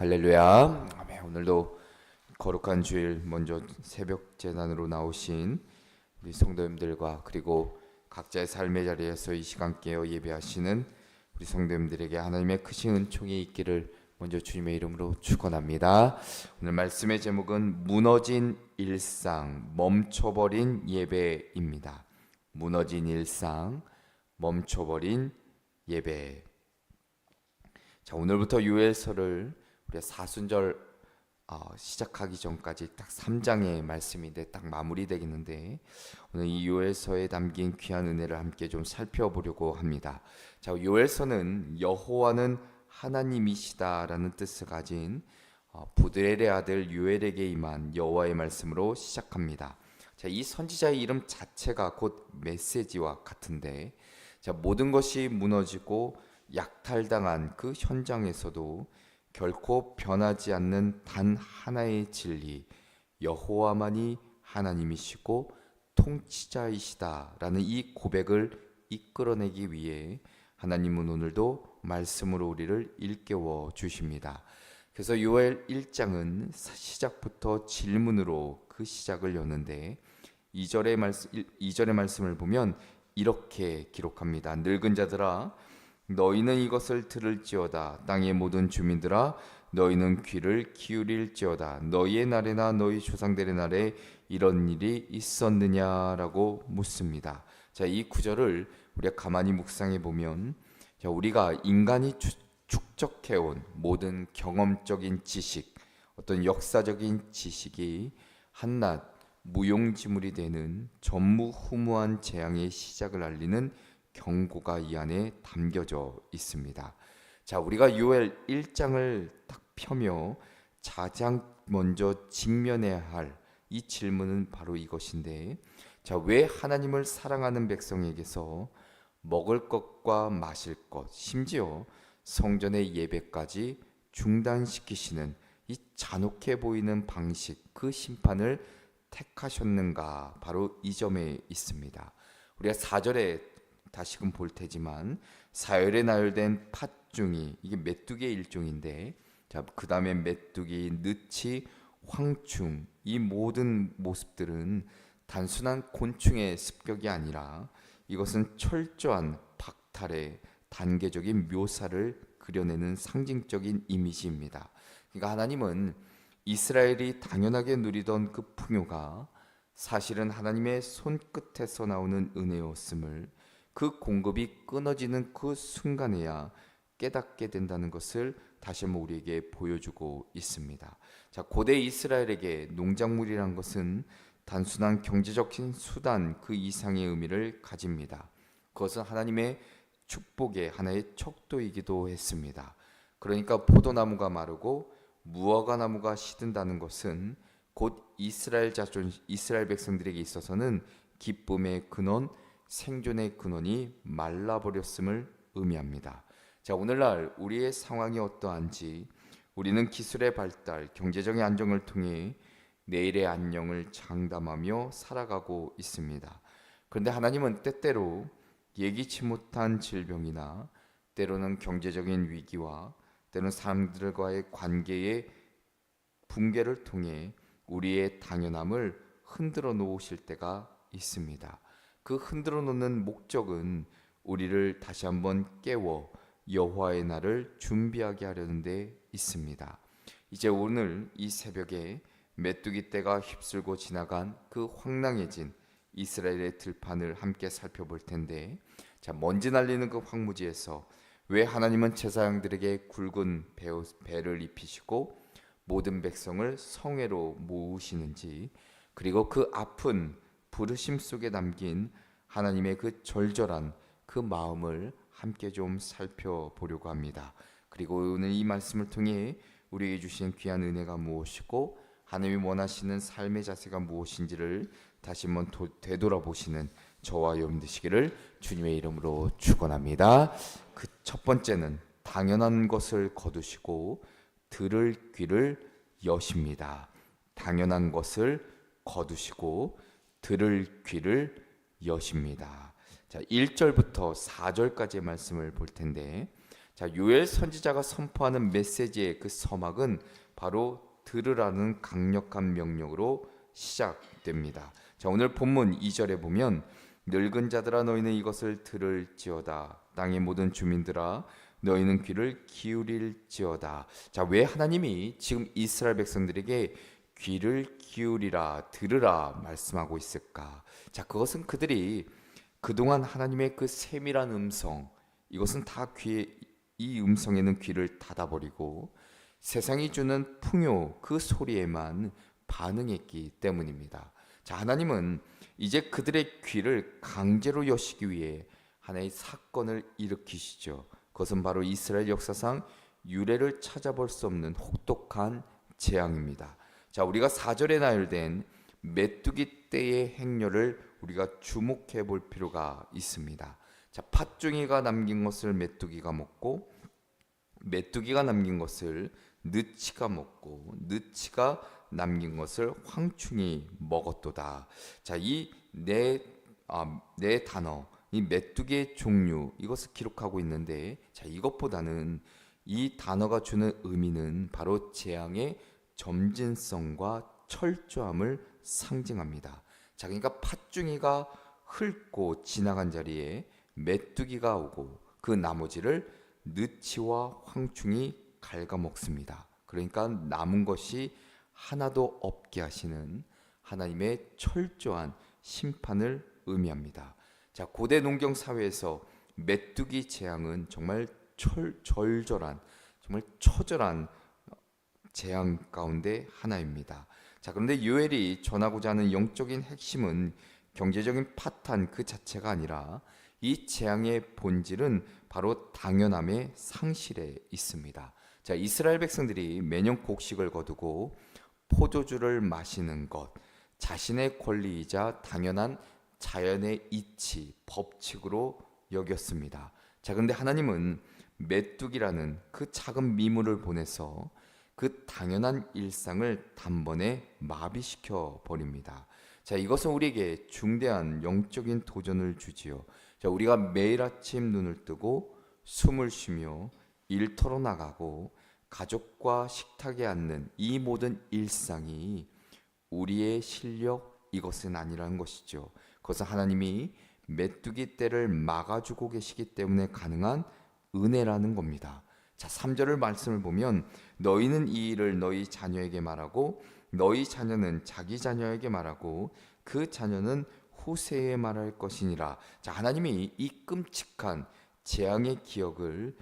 할렐루야. 오늘도 거룩한 주일 먼저 새벽 재단으로 나오신 우리 성도님들과 그리고 각자의 삶의 자리에서 이 시간 깨어 예배하시는 우리 성도님들에게 하나님의 크신 은총이 있기를 먼저 주님의 이름으로 축원합니다. 오늘 말씀의 제목은 무너진 일상, 멈춰버린 예배입니다. 무너진 일상, 멈춰버린 예배. 자 오늘부터 유엘서를 우리가 사순절 어, 시작하기 전까지 딱 3장의 말씀인데 딱 마무리되겠는데 오늘 이 요엘서에 담긴 귀한 은혜를 함께 좀 살펴보려고 합니다. 자 요엘서는 여호와는 하나님이시다라는 뜻을 가진 어, 부드렐의 아들 요엘에게 임한 여호와의 말씀으로 시작합니다. 자, 이 선지자의 이름 자체가 곧 메시지와 같은데 자, 모든 것이 무너지고 약탈당한 그 현장에서도 결코 변하지 않는 단 하나의 진리 여호와만이 하나님이시고 통치자이시다라는 이 고백을 이끌어내기 위해 하나님은 오늘도 말씀으로 우리를 일깨워 주십니다. 그래서 요엘 1장은 시작부터 질문으로 그 시작을 여는데 2절의 말씀 2절의 말씀을 보면 이렇게 기록합니다. 늙은 자들아 너희는 이것을 들을지어다 땅의 모든 주민들아 너희는 귀를 기울일지어다 너희의 날에나 너희 조상들의 날에 이런 일이 있었느냐라고 묻습니다. 자, 이 구절을 우리가 가만히 묵상해 보면 자, 우리가 인간이 축적해 온 모든 경험적인 지식, 어떤 역사적인 지식이 한낱 무용지물이 되는 전무후무한 재앙의 시작을 알리는 경고가 이 안에 담겨져 있습니다. 자, 우리가 요엘 1장을 딱 펴며 가장 먼저 직면해야 할 이 질문은 바로 이것인데 자, 왜 하나님을 사랑하는 백성에게서 먹을 것과 마실 것, 심지어 성전의 예배까지 중단시키시는 이 잔혹해 보이는 방식, 그 심판을 택하셨는가? 바로 이 점에 있습니다. 우리가 4절에 다시금 볼 테지만 사열에 나열된 팥중이 이게 메뚜기의 일종인데 자, 그다음에 메뚜기, 느치, 황충 이 모든 모습들은 단순한 곤충의 습격이 아니라 이것은 철저한 박탈의 단계적인 묘사를 그려내는 상징적인 이미지입니다. 그러니까 하나님은 이스라엘이 당연하게 누리던 그 풍요가 사실은 하나님의 손끝에서 나오는 은혜였음을 그 공급이 끊어지는 그 순간에야 깨닫게 된다는 것을 다시 한번 우리에게 보여주고 있습니다. 자, 고대 이스라엘에게 농작물이란 것은 단순한 경제적인 수단 그 이상의 의미를 가집니다. 그것은 하나님의 축복의 하나의 척도이기도 했습니다. 그러니까 포도나무가 마르고 무화과 나무가 시든다는 것은 곧 이스라엘 자손 이스라엘 백성들에게 있어서는 기쁨의 근원, 생존의 근원이 말라버렸음을 의미합니다. 자, 오늘날 우리의 상황이 어떠한지 우리는 기술의 발달, 경제적인 안정을 통해 내일의 안녕을 장담하며 살아가고 있습니다. 그런데 하나님은 때때로 예기치 못한 질병이나 때로는 경제적인 위기와 때로는 사람들과의 관계의 붕괴를 통해 우리의 당연함을 흔들어 놓으실 때가 있습니다. 그 흔들어 놓는 목적은 우리를 다시 한번 깨워 여호와의 날을 준비하게 하려는 데 있습니다. 이제 오늘 이 새벽에 메뚜기 떼가 휩쓸고 지나간 그 황량해진 이스라엘의 들판을 함께 살펴볼 텐데 자 먼지 날리는 그 황무지에서 왜 하나님은 제사장들에게 굵은 배를 입히시고 모든 백성을 성회로 모으시는지 그리고 그 아픈 부르심 속에 담긴 하나님의 그 절절한 그 마음을 함께 좀 살펴보려고 합니다. 그리고 오늘 이 말씀을 통해 우리에게 주신 귀한 은혜가 무엇이고 하나님이 원하시는 삶의 자세가 무엇인지를 다시 한번 되돌아보시는 저와 여러분 되시기를 주님의 이름으로 축원합니다. 그 첫 번째는 당연한 것을 거두시고 들을 귀를 여십니다. 당연한 것을 거두시고 들을 귀를 여십니다. 자, 1절부터 4절까지의 말씀을 볼 텐데 자, 요엘 선지자가 선포하는 메시지의 그 서막은 바로 들으라는 강력한 명령으로 시작됩니다. 자, 오늘 본문 2절에 보면 늙은 자들아 너희는 이것을 들을지어다 땅의 모든 주민들아 너희는 귀를 기울일지어다. 자, 왜 하나님이 지금 이스라엘 백성들에게 귀를 기울이라 들으라 말씀하고 있을까? 자, 그것은 그들이 그동안 하나님의 그 세밀한 음성 이것은 다 귀에 이 음성에는 귀를 닫아버리고 세상이 주는 풍요 그 소리에만 반응했기 때문입니다. 자, 하나님은 이제 그들의 귀를 강제로 여시기 위해 하나의 사건을 일으키시죠. 그것은 바로 이스라엘 역사상 유래를 찾아볼 수 없는 혹독한 재앙입니다. 자, 우리가 사절에 나열된 메뚜기 떼의 행렬을 우리가 주목해 볼 필요가 있습니다. 자, 팥중이가 남긴 것을 메뚜기가 먹고 메뚜기가 남긴 것을 느치가 먹고 느치가 남긴 것을 황충이 먹었도다. 자, 이네 아, 네 단어, 이 메뚜기의 종류 이것을 기록하고 있는데, 자 이것보다는 이 단어가 주는 의미는 바로 재앙의 점진성과 철저함을 상징합니다. 자, 그러니까 팥중이가 훑고 지나간 자리에 메뚜기가 오고 그 나머지를 느치와 황충이 갉아먹습니다. 그러니까 남은 것이 하나도 없게 하시는 하나님의 철저한 심판을 의미합니다. 자, 고대 농경 사회에서 메뚜기 재앙은 정말 철, 절절한 정말 처절한 재앙 가운데 하나입니다. 자, 그런데 요엘이 전하고자 하는 영적인 핵심은 경제적인 파탄 그 자체가 아니라 이 재앙의 본질은 바로 당연함의 상실에 있습니다. 자, 이스라엘 백성들이 매년 곡식을 거두고 포도주를 마시는 것, 자신의 권리이자 당연한 자연의 이치, 법칙으로 여겼습니다. 자, 근데 하나님은 메뚜기라는 그 작은 미물을 보내서 그 당연한 일상을 단번에 마비시켜 버립니다. 자, 이것은 우리에게 중대한 영적인 도전을 주지요. 자, 우리가 매일 아침 눈을 뜨고 숨을 쉬며 일터로 나가고 가족과 식탁에 앉는 이 모든 일상이 우리의 실력 이것은 아니라는 것이죠. 그것은 하나님이 메뚜기 떼를 막아주고 계시기 때문에 가능한 은혜라는 겁니다. 자, 3절을 말씀을 보면 너희는 이 일을 너희 자녀에게 말하고 너희 자녀는 자기 자녀에게 말하고 그 자녀는 후세에 말할 것이니라. 자, 하나님이 이 끔찍한 재앙의 기억을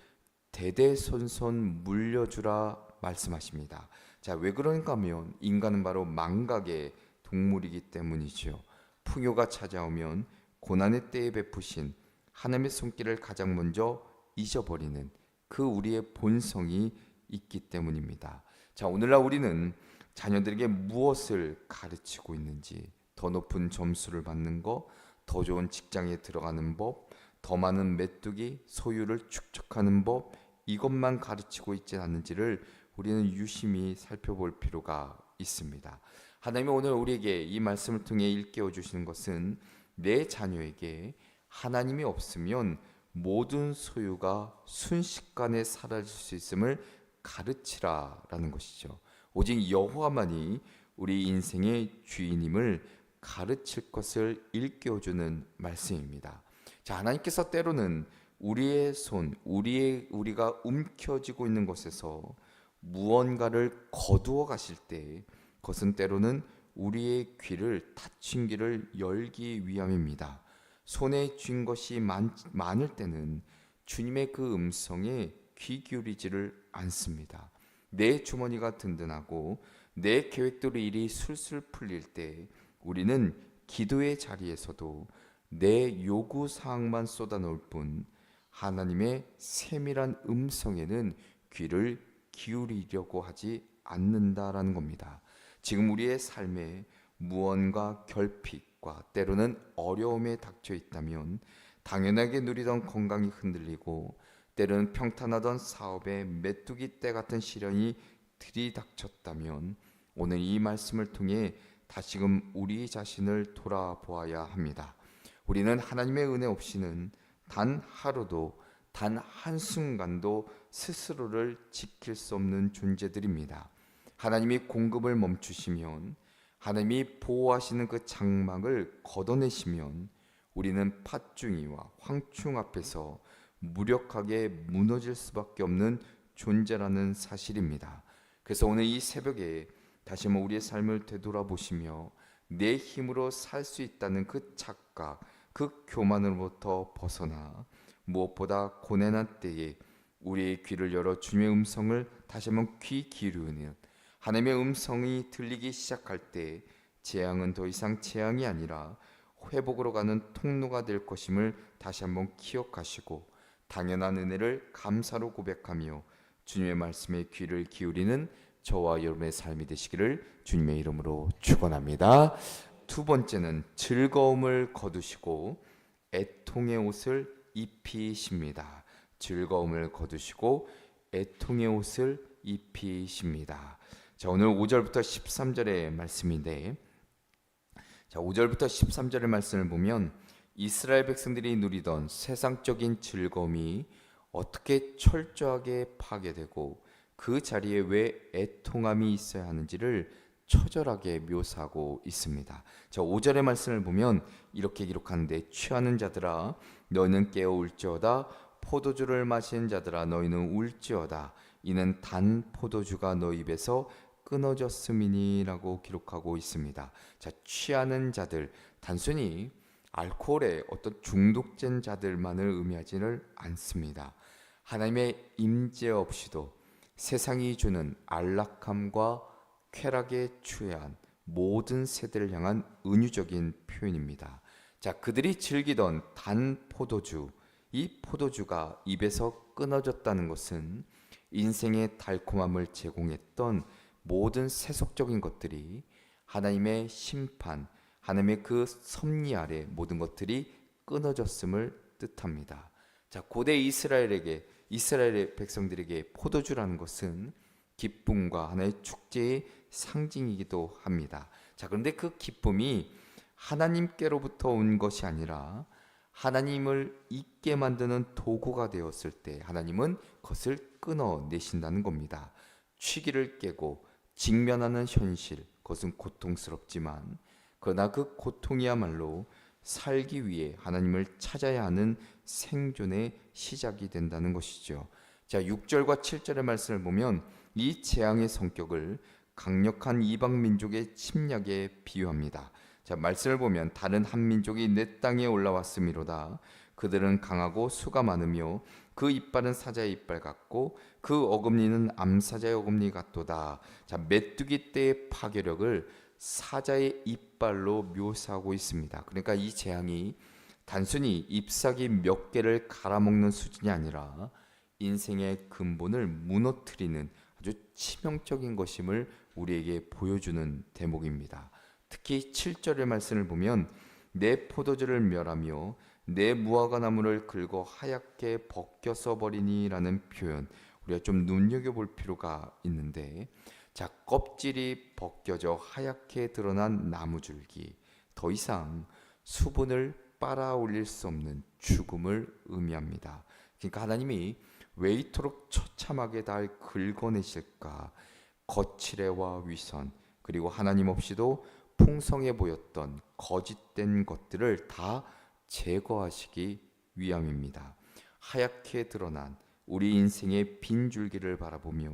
대대손손 물려주라 말씀하십니다. 자, 왜 하면 인간은 바로 망각의 동물이기 때문이죠. 풍요가 찾아오면 고난의 때에 베푸신 하나님의 손길을 가장 먼저 잊어버리는 그 우리의 본성이 있기 때문입니다. 자, 오늘날 우리는 자녀들에게 무엇을 가르치고 있는지, 더 높은 점수를 받는 것, 더 좋은 직장에 들어가는 법, 더 많은 메뚜기 소유를 축적하는 법, 이것만 가르치고 있지 않는지를 우리는 유심히 살펴볼 필요가 있습니다. 하나님이 오늘 우리에게 이 말씀을 통해 일깨워 주시는 것은 내 자녀에게 하나님이 없으면 모든 소유가 순식간에 사라질 수 있음을 가르치라라는 것이죠. 오직 여호와만이 우리 인생의 주인임을 가르칠 것을 일깨워 주는 말씀입니다. 자, 하나님께서 때로는 우리의 손, 우리의 우리가 움켜쥐고 있는 것에서 무언가를 거두어 가실 때 그것은 때로는 우리의 귀를 닫힌 귀를 열기 위함입니다. 손에 쥔 것이 많, 많을 때는 주님의 그 음성에 귀 기울이지를 않습니다. 내 주머니가 든든하고 내 계획대로 일이 술술 풀릴 때 우리는 기도의 자리에서도 내 요구 사항만 쏟아놓을 뿐 하나님의 세밀한 음성에는 귀를 기울이려고 하지 않는다라는 겁니다. 지금 우리의 삶에 무언가 결핍 과 때로는 어려움에 닥쳐 있다면 당연하게 누리던 건강이 흔들리고 때로는 평탄하던 사업에 메뚜기 때 같은 시련이 들이닥쳤다면 오늘 이 말씀을 통해 다시금 우리 자신을 돌아보아야 합니다. 우리는 하나님의 은혜 없이는 단 하루도 단 한순간도 스스로를 지킬 수 없는 존재들입니다. 하나님이 공급을 멈추시면 하나님이 보호하시는 그 장막을 걷어내시면 우리는 팥중이와 황충 앞에서 무력하게 무너질 수밖에 없는 존재라는 사실입니다. 그래서 오늘 이 새벽에 다시 한번 우리의 삶을 되돌아보시며 내 힘으로 살 수 있다는 그 착각, 그 교만으로부터 벗어나 무엇보다 고난한 때에 우리의 귀를 열어 주님의 음성을 다시 한번 귀 기울이는 하나님의 음성이 들리기 시작할 때 재앙은 더 이상 재앙이 아니라 회복으로 가는 통로가 될 것임을 다시 한번 기억하시고 당연한 은혜를 감사로 고백하며 주님의 말씀에 귀를 기울이는 저와 여러분의 삶이 되시기를 주님의 이름으로 축원합니다. 두 번째는 즐거움을 거두시고 애통의 옷을 입히십니다. 즐거움을 거두시고 애통의 옷을 입히십니다. 자, 오늘 5절부터 13절의 말씀인데 자, 5절부터 13절의 말씀을 보면 이스라엘 백성들이 누리던 세상적인 즐거움이 어떻게 철저하게 파괴되고 그 자리에 왜 애통함이 있어야 하는지를 처절하게 묘사하고 있습니다. 자, 5절의 말씀을 보면 이렇게 기록하는데 취하는 자들아 너희는 깨어 울지어다 포도주를 마시는 자들아 너희는 울지어다 이는 단 포도주가 너희 입에서 끊어졌음이니라고 기록하고 있습니다. 자, 취하는 자들 단순히 알코올에 어떤 중독된 자들만을 의미하지는 않습니다. 하나님의 임재 없이도 세상이 주는 안락함과 쾌락에 취한 모든 세대를 향한 은유적인 표현입니다. 자, 그들이 즐기던 단 포도주, 이 포도주가 입에서 끊어졌다는 것은 인생의 달콤함을 제공했던 모든 세속적인 것들이 하나님의 심판, 하나님의 그 섭리 아래 모든 것들이 끊어졌음을 뜻합니다. 자, 고대 이스라엘에게 이스라엘의 백성들에게 포도주라는 것은 기쁨과 하나의 축제의 상징이기도 합니다. 자, 그런데 그 기쁨이 하나님께로부터 온 것이 아니라 하나님을 잊게 만드는 도구가 되었을 때 하나님은 그것을 끊어내신다는 겁니다. 취기를 깨고 직면하는 현실, 그것은 고통스럽지만 그러나 그 고통이야말로 살기 위해 하나님을 찾아야 하는 생존의 시작이 된다는 것이죠. 자, 6절과 7절의 말씀을 보면 이 재앙의 성격을 강력한 이방 민족의 침략에 비유합니다. 자, 말씀을 보면 다른 한 민족이 내 땅에 올라왔음이로다. 그들은 강하고 수가 많으며 그 이빨은 사자의 이빨 같고 그 어금니는 암사자의 어금니 같도다. 자, 메뚜기 때의 파괴력을 사자의 이빨로 묘사하고 있습니다. 그러니까 이 재앙이 단순히 잎사귀 몇 개를 갈아먹는 수준이 아니라 인생의 근본을 무너뜨리는 아주 치명적인 것임을 우리에게 보여주는 대목입니다. 특히 7절의 말씀을 보면 내 포도주를 멸하며 내 무화과 나무를 긁어 하얗게 벗겨서 버리니라는 표현 우리가 좀 눈여겨 볼 필요가 있는데 자 껍질이 벗겨져 하얗게 드러난 나무줄기 더 이상 수분을 빨아 올릴 수 없는 죽음을 의미합니다. 그러니까 하나님이 왜 이토록 처참하게 날 긁어내실까? 거칠애와 위선 그리고 하나님 없이도 풍성해 보였던 거짓된 것들을 다 제거하시기 위함입니다. 하얗게 드러난 우리 인생의 빈 줄기를 바라보며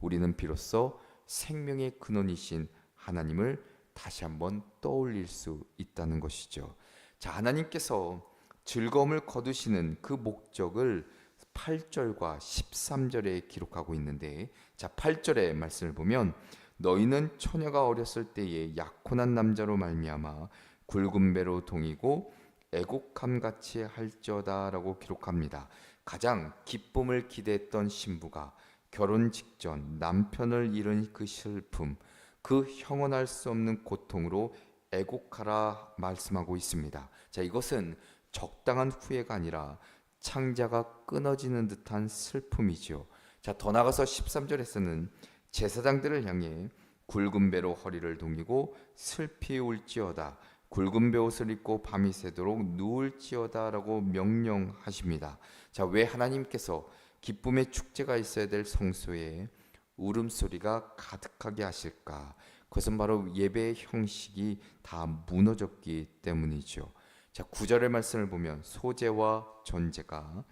우리는 비로소 생명의 근원이신 하나님을 다시 한번 떠올릴 수 있다는 것이죠. 자, 하나님께서 즐거움을 거두시는 그 목적을 8절과 13절에 기록하고 있는데 자, 8절의 말씀을 보면 너희는 처녀가 어렸을 때에 약혼한 남자로 말미암아 굵은 배로 동이고 애곡함 같이 할지어다라고 기록합니다. 가장 기쁨을 기대했던 신부가 결혼 직전 남편을 잃은 그 슬픔, 그 형언할 수 없는 고통으로 애곡하라 말씀하고 있습니다. 자, 이것은 적당한 후회가 아니라 창자가 끊어지는 듯한 슬픔이죠. 자, 더 나가서 13절에서는 제사장들을 향해 굵은 배로 허리를 동이고 슬피 울지어다. 굵은 베옷을 입고 밤이 새도록 누울지어다라고 명령하십니다. 자, 왜 하나님께서 기쁨의 축제가 있어야 될 성소에 울음소리가 가득하게 하실까? 그것은 바로 예배의 형식이 다 무너졌기 때문이죠. 자, 구절의 말씀을 보면 소재와 전제가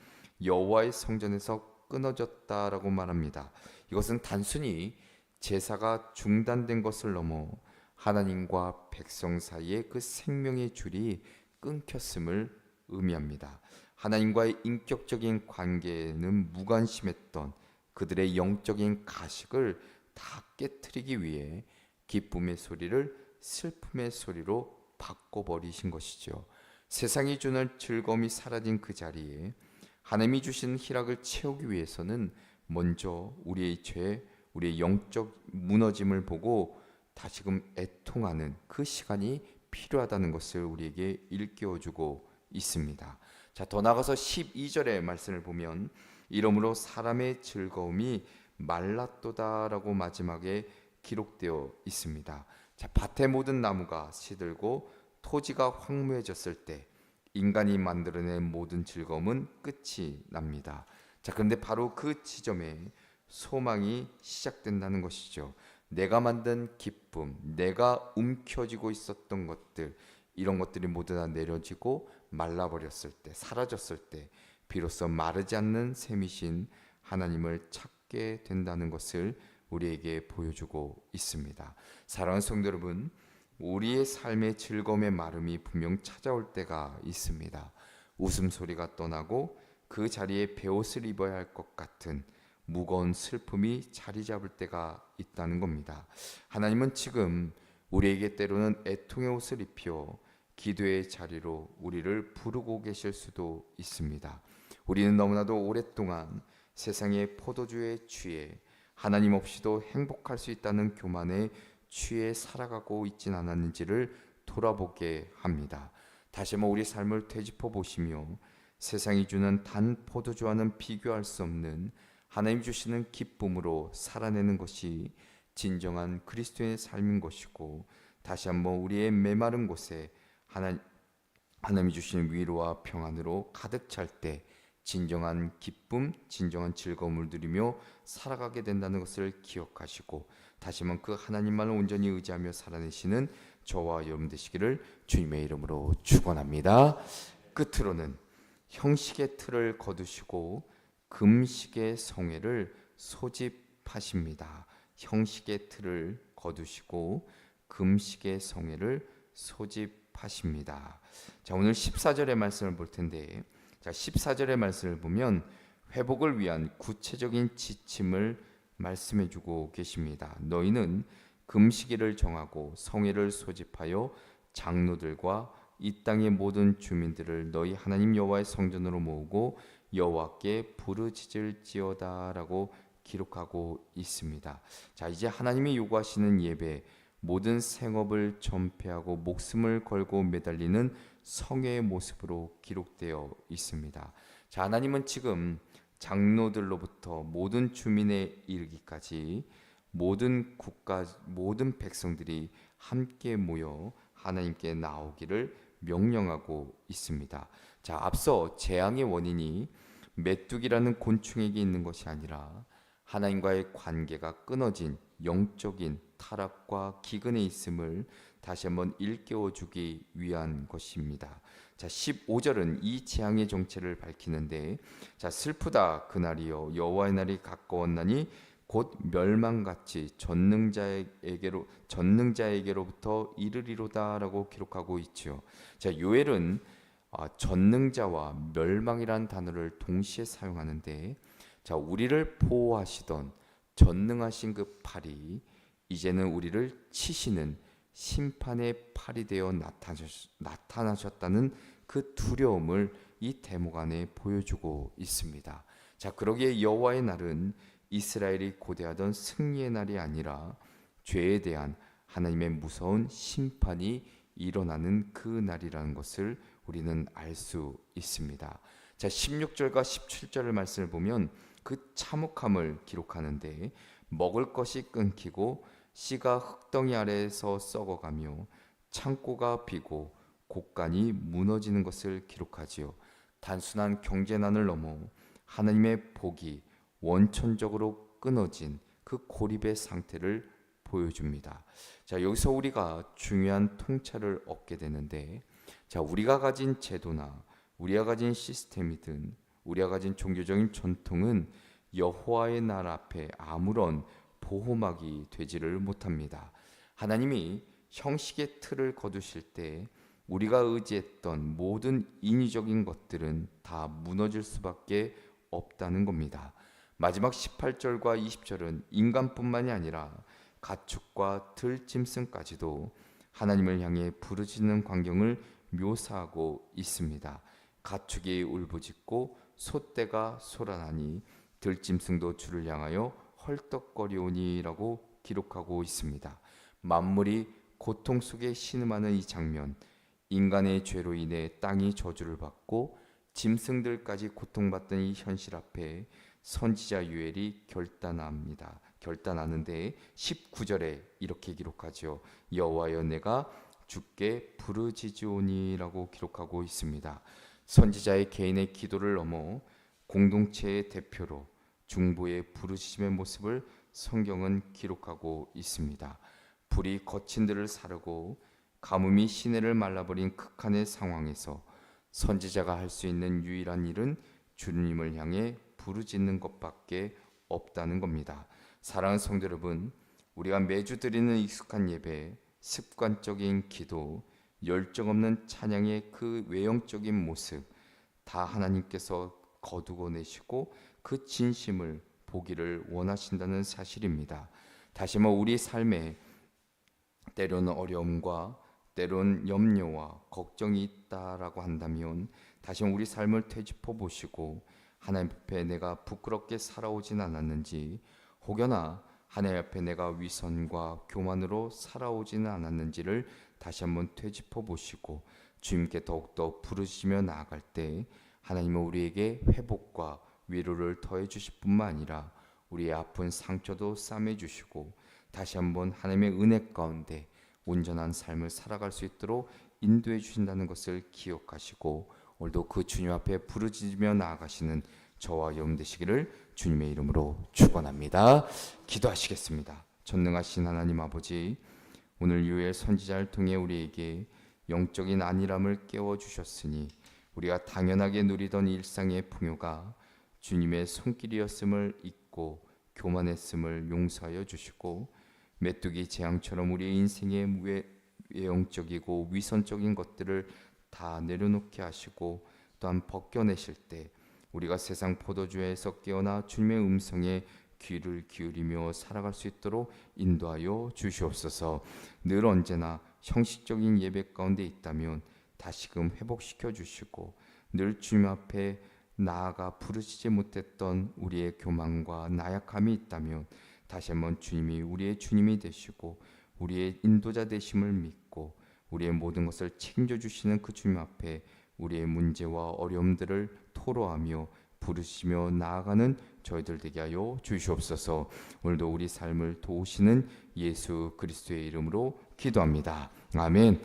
여호와의 성전에서 끊어졌다라고 말합니다. 이것은 단순히 제사가 중단된 것을 넘어 하나님과 백성 사이의 그 생명의 줄이 끊겼음을 의미합니다. 하나님과의 인격적인 관계에는 무관심했던 그들의 영적인 가식을 다 깨뜨리기 위해 기쁨의 소리를 슬픔의 소리로 바꿔버리신 것이죠. 세상이 주는 즐거움이 사라진 그 자리에 하나님이 주신 희락을 채우기 위해서는 먼저 우리의 죄, 우리의 영적 무너짐을 보고 다시금 애통하는 그 시간이 필요하다는 것을 우리에게 일깨워 주고 있습니다. 자, 더 나가서 12절의 말씀을 보면 이러므로 사람의 즐거움이 말랐도다라고 마지막에 기록되어 있습니다. 자, 밭의 모든 나무가 시들고 토지가 황무해졌을 때 인간이 만들어낸 모든 즐거움은 끝이 납니다. 자, 그런데 바로 그 지점에 소망이 시작된다는 것이죠. 내가 만든 기쁨, 내가 움켜쥐고 있었던 것들, 이런 것들이 모두 다 내려지고 말라버렸을 때, 사라졌을 때, 비로소 마르지 않는 셈이신 하나님을 찾게 된다는 것을 우리에게 보여주고 있습니다. 사랑하는 성도 여러분, 우리의 삶의 즐거움의 마름이 분명 찾아올 때가 있습니다. 웃음소리가 떠나고 그 자리에 베옷을 입어야 할 것 같은 무거운 슬픔이 자리 잡을 때가 있다는 겁니다. 하나님은 지금 우리에게 때로는 애통의 옷을 입혀 기도의 자리로 우리를 부르고 계실 수도 있습니다. 우리는 너무나도 오랫동안 세상의 포도주에 취해 하나님 없이도 행복할 수 있다는 교만에 취해 살아가고 있진 않았는지를 돌아보게 합니다. 다시 한번 우리 삶을 되짚어 보시며 세상이 주는 단 포도주와는 비교할 수 없는 하나님 주시는 기쁨으로 살아내는 것이 진정한 그리스도의 삶인 것이고 다시 한번 우리의 메마른 곳에 하나, 하나님이 주시는 위로와 평안으로 가득 찰 때 진정한 기쁨, 진정한 즐거움을 누리며 살아가게 된다는 것을 기억하시고 다시 한번 그 하나님만을 온전히 의지하며 살아내시는 저와 여러분 되시기를 주님의 이름으로 축원합니다. 끝으로는 형식의 틀을 거두시고 금식의 성회를 소집하십니다. 형식의 틀을 거두시고 금식의 성회를 소집하십니다. 자, 오늘 14절의 말씀을 볼 텐데 자, 14절의 말씀을 보면 회복을 위한 구체적인 지침을 말씀해 주고 계십니다. 너희는 금식일을 정하고 성회를 소집하여 장로들과 이 땅의 모든 주민들을 너희 하나님 여호와의 성전으로 모으고 여호와께 부르짖을지어다라고 기록하고 있습니다. 자, 이제 하나님이 요구하시는 예배 모든 생업을 전폐하고 목숨을 걸고 매달리는 성의 모습으로 기록되어 있습니다. 자, 하나님은 지금 장로들로부터 모든 주민에 이르기까지 모든 국가 모든 백성들이 함께 모여 하나님께 나오기를 명령하고 있습니다. 자, 앞서 재앙의 원인이 메뚜기라는 곤충에게 있는 것이 아니라 하나님과의 관계가 끊어진 영적인 타락과 기근에 있음을 다시 한번 일깨워 주기 위한 것입니다. 자, 15절은 이 재앙의 정체를 밝히는데 자, 슬프다 그날이요 여호와의 날이 가까웠나니 곧 멸망같이 전능자에게로 전능자에게로부터 이르리로다라고 기록하고 있지요. 자, 요엘은 아, 전능자와 멸망이란 단어를 동시에 사용하는데 자, 우리를 보호하시던 전능하신 그 팔이 이제는 우리를 치시는 심판의 팔이 되어 나타나셨, 다는 그 두려움을 이 대목 안에 보여주고 있습니다. 자, 그러기에 여호와의 날은 이스라엘이 고대하던 승리의 날이 아니라 죄에 대한 하나님의 무서운 심판이 일어나는 그 날이라는 것을 우리는 알 수 있습니다. 자, 16절과 17절의 말씀을 보면 그 참혹함을 기록하는데 먹을 것이 끊기고 씨가 흙덩이 아래에서 썩어가며 창고가 비고 곳간이 무너지는 것을 기록하지요. 단순한 경제난을 넘어 하나님의 복이 원천적으로 끊어진 그 고립의 상태를 보여줍니다. 자, 여기서 우리가 중요한 통찰을 얻게 되는데 자, 우리가 가진 제도나 우리가 가진 시스템이든 우리가 가진 종교적인 전통은 여호와의 나라 앞에 아무런 보호막이 되지를 못합니다. 하나님이 형식의 틀을 거두실 때 우리가 의지했던 모든 인위적인 것들은 다 무너질 수밖에 없다는 겁니다. 마지막 18절과 20절은 인간뿐만이 아니라 가축과 들짐승까지도 하나님을 향해 부르짖는 광경을 묘사하고 있습니다. 가축이 울부짖고 소떼가 소란하니 들짐승도 주를 향하여 헐떡거리오니라고 기록하고 있습니다. 만물이 고통 속에 신음하는 이 장면, 인간의 죄로 인해 땅이 저주를 받고 짐승들까지 고통받던 이 현실 앞에 선지자 유엘이 결단합니다. 결단하는데 19절에 이렇게 기록하지요. 여호와여 내가 주께 부르짖으오니라고 기록하고 있습니다. 선지자의 개인의 기도를 넘어 공동체의 대표로 중보의 부르짖음의 모습을 성경은 기록하고 있습니다. 불이 거친 들을 사르고 가뭄이 시내를 말라버린 극한의 상황에서 선지자가 할 수 있는 유일한 일은 주님을 향해 부르짖는 것밖에 없다는 겁니다. 사랑하는 성도 여러분, 우리가 매주 드리는 익숙한 예배, 습관적인 기도, 열정 없는 찬양의 그 외형적인 모습 다 하나님께서 거두고 내시고 그 진심을 보기를 원하신다는 사실입니다. 다시 뭐 우리 삶에 때로는 어려움과 때론 염려와 걱정이 있다라고 한다면 다시 우리 삶을 되짚어 보시고 하나님 앞에 내가 부끄럽게 살아오진 않았는지 혹여나 하나님 앞에 내가 위선과 교만으로 살아오지는 않았는지를 다시 한번 되짚어 보시고 주님께 더욱더 부르시며 나아갈 때 하나님은 우리에게 회복과 위로를 더해 주실 뿐만 아니라 우리의 아픈 상처도 싸매 주시고 다시 한번 하나님의 은혜 가운데 온전한 삶을 살아갈 수 있도록 인도해 주신다는 것을 기억하시고 오늘도 그 주님 앞에 부르짖으며 나아가시는 저와 여러분 되시기를 주님의 이름으로 축원합니다. 기도하시겠습니다. 전능하신 하나님 아버지 오늘 유엘 선지자를 통해 우리에게 영적인 안일함을 깨워 주셨으니 우리가 당연하게 누리던 일상의 풍요가 주님의 손길이었음을 잊고 교만했음을 용서하여 주시고 메뚜기 재앙처럼 우리의 인생의 외, 외형적이고 위선적인 것들을 다 내려놓게 하시고 또한 벗겨내실 때 우리가 세상 포도주에서 깨어나 주님의 음성에 귀를 기울이며 살아갈 수 있도록 인도하여 주시옵소서. 늘 언제나 형식적인 예배 가운데 있다면 다시금 회복시켜 주시고 늘 주님 앞에 나아가 부르시지 못했던 우리의 교만과 나약함이 있다면 다시 한번 주님이 우리의 주님이 되시고 우리의 인도자 되심을 믿고 우리의 모든 것을 책임져 주시는 그 주님 앞에 우리의 문제와 어려움들을 토로하며 부르시며 나아가는 저희들 되게 하여 주시옵소서. 오늘도 우리 삶을 도우시는 예수 그리스도의 이름으로 기도합니다. 아멘.